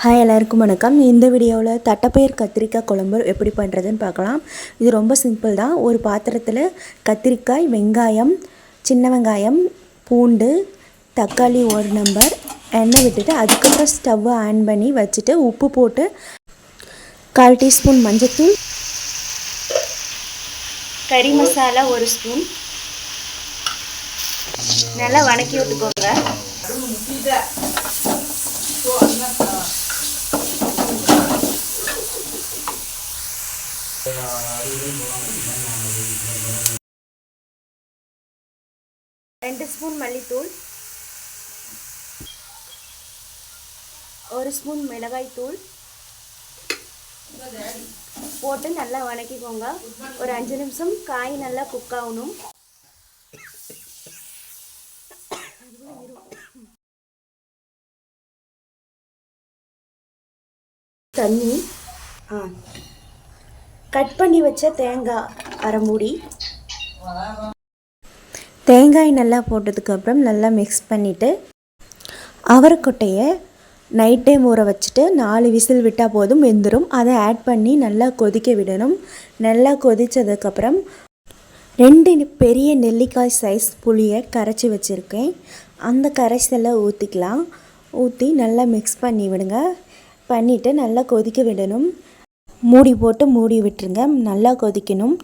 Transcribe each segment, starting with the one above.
Hi எல்லாருக்கும் வணக்கம். இந்த வீடியோவில் தட்டைப்பயிர் கத்திரிக்காய் குழம்பு எப்படி பண்ணுறதுன்னு பார்க்கலாம். இது ரொம்ப சிம்பிள் தான். ஒரு பாத்திரத்தில் கத்திரிக்காய் வெங்காயம் சின்ன வெங்காயம் பூண்டு தக்காளி ஒரு நம்பர் எண்ணெய் விட்டுட்டு அதுக்கப்புறம் ஸ்டவ்வை ஆன் பண்ணி வச்சுட்டு உப்பு போட்டு கால் டீஸ்பூன் மஞ்சத்தூள் கறி மசாலா ஒரு ஸ்பூன் நல்லா வணக்கி விட்டுக்கோங்க. ரெண்டு ஸ்பூன் மல்லித்தூள். ஒரு ஸ்பூன் மிளகாய் தூள். போட்டு நல்லா வணக்கிக்கோங்க. ஒரு அஞ்சு நிமிஷம் காய் நல்லா குக் ஆகணும். தண்ணி. ஆ. கட் பண்ணி வச்ச தேங்காய் அரை மூடி தேங்காய் நல்லா போட்டதுக்கப்புறம் நல்லா மிக்ஸ் பண்ணிவிட்டு அவரைக்கொட்டையை நைட் டைம் ஊற வச்சுட்டு நாலு விசில் விட்டால் போதும் வெந்துடும் அதை ஆட் பண்ணி நல்லா கொதிக்க விடணும். நல்லா கொதித்ததுக்கப்புறம் ரெண்டு பெரிய நெல்லிக்காய் சைஸ் புளியை கரைச்சி வச்சுருக்கேன். அந்த கரைசலை ஊற்றிக்கலாம் ஊற்றி நல்லா மிக்ஸ் பண்ணி விடுங்க. பண்ணிவிட்டு நல்லா கொதிக்க விடணும். மூடி போட்டு மூடி விட்டுருங்க. நல்லா கொதிக்கணும்.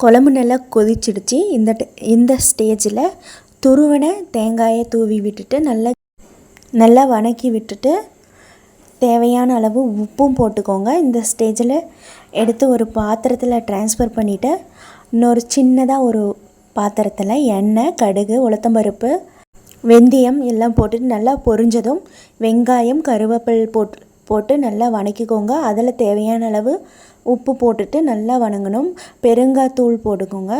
குழம்பு நல்லா கொதிச்சிடுச்சு. இந்த இந்த ஸ்டேஜில் துருவனை தேங்காயை தூவி விட்டுட்டு நல்லா நல்லா வணக்கி விட்டுட்டு தேவையான அளவு உப்பும் போட்டுக்கோங்க. இந்த ஸ்டேஜில் எடுத்து ஒரு பாத்திரத்தில் ட்ரான்ஸ்ஃபர் பண்ணிவிட்டு இன்னொரு சின்னதாக ஒரு பாத்திரத்தில் எண்ணெய் கடுகு உளுத்தம்பருப்பு வெந்தயம் எல்லாம் போட்டுட்டு நல்லா பொரிஞ்சதும் வெங்காயம் கருவேப்பில் போட்டு போட்டு நல்லா வணக்கிக்கோங்க. அதில் தேவையான அளவு உப்பு போட்டுட்டு நல்லா வணங்கணும். பெருங்காத்தூள் போட்டுக்கோங்க.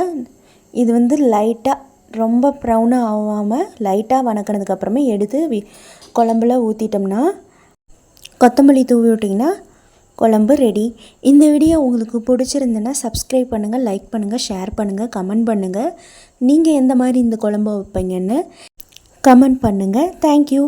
இது வந்து லைட்டாக ரொம்ப ப்ரௌனாக ஆகாமல் லைட்டாக வணக்கினதுக்கப்புறமே எடுத்து வி குழம்புல ஊற்றிட்டோம்னா கொத்தமல்லி தூவி விட்டிங்கன்னா குழம்பு ரெடி இந்த வீடியோ உங்களுக்கு பிடிச்சிருந்துன்னா சப்ஸ்கிரைப் பண்ணுங்கள் லைக் பண்ணுங்கள் ஷேர் பண்ணுங்கள் கமெண்ட் பண்ணுங்கள் நீங்கள் எந்த மாதிரி இந்த குழம்பு வைப்பீங்கன்னு கமெண்ட் பண்ணுங்கள் தேங்க்யூ